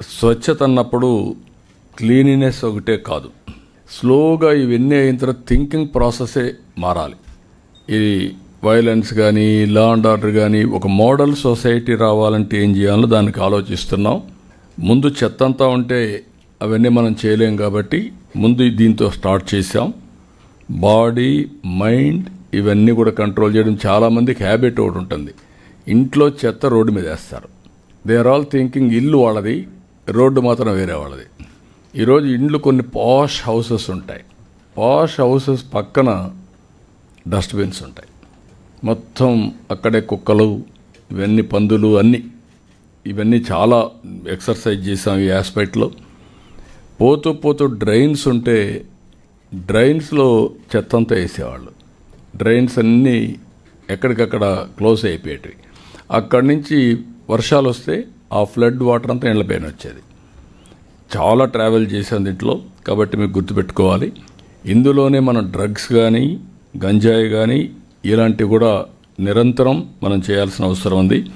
స్వచ్ఛత అన్నప్పుడు క్లీనినెస్ ఒకటే కాదు. స్లోగా ఇవన్నీ అయిన తర్వాత థింకింగ్ ప్రాసెసే మారాలి. ఇది వైలెన్స్ కానీ లా అండ్ ఆర్డర్ కానీ ఒక మోడల్ సొసైటీ రావాలంటే ఏం చేయాలో దానికి ఆలోచిస్తున్నాం. ముందు చెత్త అంతా ఉంటే అవన్నీ మనం చేయలేం కాబట్టి ముందు దీంతో స్టార్ట్ చేసాం బాడీ మైండ్ ఇవన్నీ కూడా కంట్రోల్ చేయడం చాలామందికి హ్యాబిట్ ఒకటి ఉంటుంది. ఇంట్లో చెత్త రోడ్డు మీద వేస్తారు. దే ఆర్ ఆల్ థింకింగ్ ఇల్లు వాళ్ళది. రోడ్డు మాత్రం వేరే వాళ్ళది. ఈరోజు ఇండ్లు కొన్ని పాష్ హౌసెస్ ఉంటాయి. పాష్ హౌసెస్ పక్కన డస్ట్బిన్స్ ఉంటాయి. మొత్తం అక్కడే కుక్కలు ఇవన్నీ పందులు అన్నీ. ఇవన్నీ చాలా ఎక్సర్సైజ్ చేసాం ఈ ఆస్పెక్ట్లో. పోతూ పోతూ డ్రైన్స్ ఉంటే డ్రైన్స్లో చెత్తంతా వేసేవాళ్ళు. డ్రైన్స్ అన్నీ ఎక్కడికక్కడ క్లోజ్ అయిపోయేటివి. అక్కడి నుంచి వర్షాలు వస్తే ఆ ఫ్లడ్ వాటర్ అంతా ఎండ్లపైన వచ్చేది. చాలా ట్రావెల్ చేసాం దీంట్లో కాబట్టి మీకు గుర్తుపెట్టుకోవాలి. ఇందులోనే మనం డ్రగ్స్ కానీ గంజాయి కానీ ఇలాంటివి కూడా నిరంతరం మనం చేయాల్సిన అవసరం ఉంది.